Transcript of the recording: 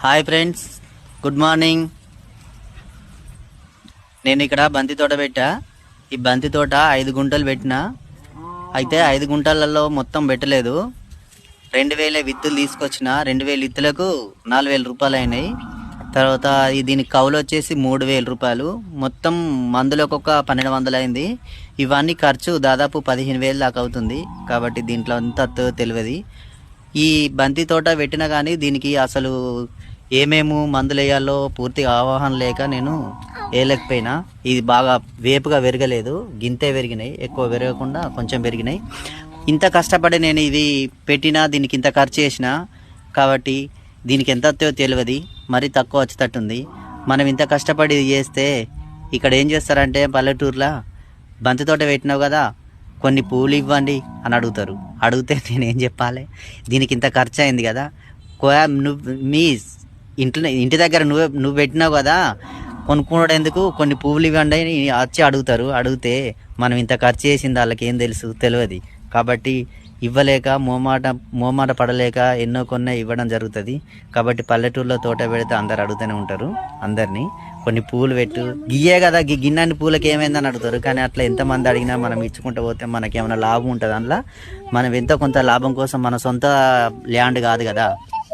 Hi friends good morning నేను ఇక్కడ బంతి తోట పెట్టా. ఈ బంతి తోట ఐదు గుంటలు పెట్టిన. అయితే ఐదు గుంటలలో మొత్తం పెట్టలేదు. రెండు వేల విత్తులు తీసుకొచ్చిన రెండు వేల విత్తులకు నాలుగు వేల రూపాయలు అయినాయి. తర్వాత దీనికి కౌలు వచ్చేసి మూడు వేల రూపాయలు. మొత్తం మందులకు ఒక పన్నెండు వందలు అయింది. ఇవన్నీ ఖర్చు దాదాపు పదిహేను వేలు దాకా అవుతుంది. కాబట్టి దీంట్లో అంత తెలియదు. ఈ బంతి తోట పెట్టినా కానీ దీనికి అసలు ఏమేము మందులు వేయాలో పూర్తిగా అవగాహన లేక నేను వేయలేకపోయినా ఇది బాగా వేపుగా పెరగలేదు. గింతే పెరిగినాయి. ఎక్కువ పెరగకుండా కొంచెం పెరిగినాయి. ఇంత కష్టపడి నేను ఇది పెట్టినా దీనికి ఇంత ఖర్చు చేసిన కాబట్టి దీనికి ఎంత వస్తుందో తెలియదు. మరీ తక్కువ వచ్చేటట్టుంది. మనం ఇంత కష్టపడి ఇది చేస్తే ఇక్కడ ఏం చేస్తారంటే పల్లెటూరులో బంతి తోట పెట్టినావు కదా కొన్ని పూలు ఇవ్వండి అని అడుగుతారు. అడిగితే నేను చెప్పాలి? దీనికి ఇంత ఖర్చు అయింది కదా. కోయా నువ్వు మీ ఇంట్లో ఇంటి దగ్గర నువ్వే నువ్వు పెట్టినావు కదా. కొనుక్కోవడానికి కొన్ని పువ్వులు ఇవ్వండి అని వచ్చి అడుగుతారు. అడిగితే మనం ఇంత ఖర్చు చేసింది వాళ్ళకి ఏం తెలుసు? తెలియదు. కాబట్టి ఇవ్వలేక మోమాట మోమాట పడలేక ఎన్నో కొన్ని ఇవ్వడం జరుగుతుంది. కాబట్టి పల్లెటూరులో తోట పెడితే అందరు అడుగుతూనే ఉంటారు. అందరినీ కొన్ని పూలు పెట్టు. గియ్యే కదా గి గిన్నెని పూలకి ఏమైందని అడుగుతారు. కానీ అట్లా ఎంతమంది అడిగినా మనం ఇచ్చుకుంటూ పోతే మనకి ఏమైనా లాభం ఉంటుంది అందులో? మనం ఎంతో కొంత లాభం కోసం మన సొంత ల్యాండ్ కాదు కదా.